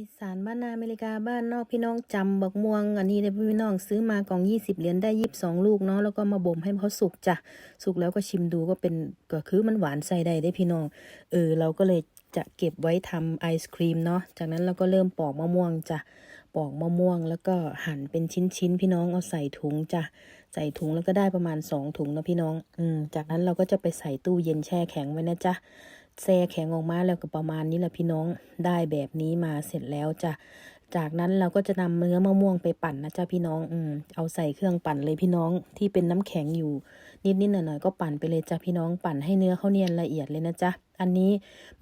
อีสานบ้านนาอเมริกาบ้านนอกพี่น้องจำบักม่วง อันนี้เลยพี่น้องซื้อมากล่องยี่สิบเหรียญได้ยี่สิบสองลูกเนาะแล้วก็มาบ่มให้เขาสุกจ้ะสุกแล้วก็ชิมดูก็เป็นก็คือมันหวานใส่ได้ได้พี่น้องเออเราก็เลยจะเก็บไว้ทำไอศครีมเนาะจากนั้นเราก็เริ่มปอกมะม่วงจ้ะปอกมะม่วงแล้วก็หั่นเป็นชิ้นๆพี่น้องเอาใส่ถุงจ้ะใส่ถุงแล้วก็ได้ประมาณสองถุงเนาะพี่น้อง อืมจากนั้นเราก็จะไปใส่ตู้เย็นแช่แข็งไว้นะจ๊ะ แซ่แข็งออกมาแล้วก็ประมาณนี้แหละพี่น้องได้แบบนี้มาเสร็จแล้วจ้ะจากนั้นเราก็จะนำเนื้อมะม่วงไปปั่นนะจ๊ะพี่น้องอืมเอาใส่เครื่องปั่นเลยพี่น้องที่เป็นน้ำแข็งอยู่นิดๆหน่อยๆก็ปั่นไปเลยจ้ะพี่น้องปั่นให้เนื้อเขาเนียนละเอียดเลยนะจ๊ะอันนี้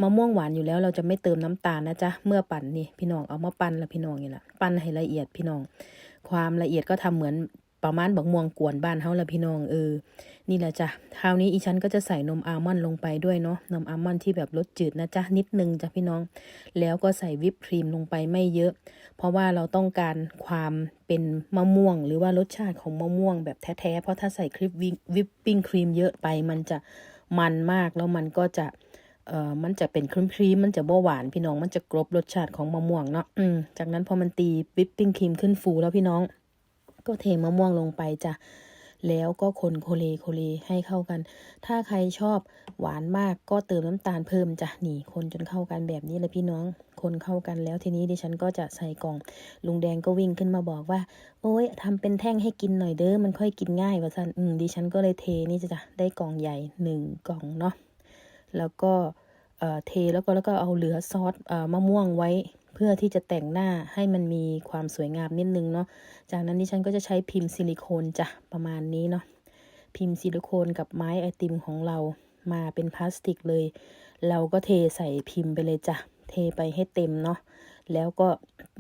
มะม่วงหวานอยู่แล้วเราจะไม่เติมน้ำตาลนะจ๊ะเมื่อปั่นนี่พี่น้องเอามาปั่นละพี่น้องนี่แหละปั่นให้ละเอียดพี่น้อง ความละเอียดก็ทำเหมือน ประมาณบักม่วงกวนบ้านเฮาละพี่น้องเออ นี่แหละจ้ะ คราวนี้อีฉันก็จะใส่นมอัลมอนด์ลงไปด้วยเนาะ นมอัลมอนด์ที่แบบรสจืดนะจ๊ะนิดนึงจ้ะพี่น้อง แล้วก็ใส่วิปครีมลงไปไม่เยอะ เพราะว่าเราต้องการความเป็นมะม่วง หรือว่ารสชาติของมะม่วงแบบแท้ๆ เพราะถ้าใส่ครีมวิปปิ้งครีมเยอะไปมันจะมันมากแล้วมันก็จะเอ่อมันจะเป็นครีมครีมมันจะบ่หวานพี่น้อง มันจะกรบรสชาติของมะม่วงเนาะ อืม จากนั้นพอมันตีวิปปิ้งครีมขึ้นฟูแล้วพี่น้อง ก็เทมะม่วงลงไปจ้ะแล้วก็คนโคเลโคเลให้เข้ากัน ถ้าใครชอบหวานมากก็เติมน้ำตาลเพิ่มจ้ะนี่คนจนเข้ากันแบบนี้เลยพี่น้อง คนเข้ากันแล้วทีนี้ดิฉันก็จะใส่กล่อง ลุงแดงก็วิ่งขึ้นมาบอกว่า โอ้ยทำเป็นแท่งให้กินหน่อยเด้อมันค่อยกินง่ายว่าสันอืมดิฉันก็เลยเทนี่จ้ะได้กล่องใหญ่หนึ่งกล่องเนาะแล้วก็เอ่อเทแล้วก็แล้วก็เอาเหลือซอสเอ่อมะม่วงไว้ เพื่อที่จะแต่งหน้าให้มันมีความสวยงามนิดนึงเนาะ จากนั้นดิฉันก็จะใช้พิมพ์ซิลิโคนจ้ะประมาณนี้เนาะ พิมพ์ซิลิโคนกับไม้ไอติมของเรามาเป็นพลาสติกเลย เราก็เทใส่พิมพ์ไปเลยจ้ะ เทไปให้เต็มเนาะ แล้วก็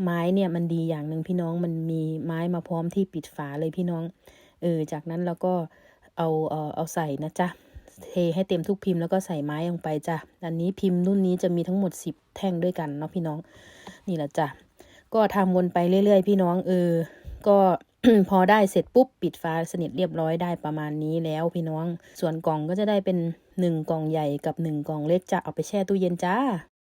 ไม้เนี่ยมันดีอย่างหนึ่งพี่น้องมันมีไม้มาพร้อมที่ปิดฝาเลยพี่น้อง เออ จากนั้นเราก็เอา เออเอาใส่นะจ๊ะ เทให้เต็มทุกพิมพ์แล้วก็ใส่ไม้ลงไปจ้ะ อันนี้พิมพ์รุ่นนี้จะมีทั้งหมดสิบแท่งด้วยกันเนาะพี่น้อง นี่แหละจ้ะ ก็ทำวนไปเรื่อยๆ พี่น้องเออ ก็พอได้เสร็จปุ๊บปิดฝาสนิทเรียบร้อยได้ประมาณนี้แล้วพี่น้อง ส่วนกล่องก็จะได้เป็นหนึ่งกล่องใหญ่กับหนึ่งกล่องเล็กจะเอาไปแช่ตู้เย็นจ้า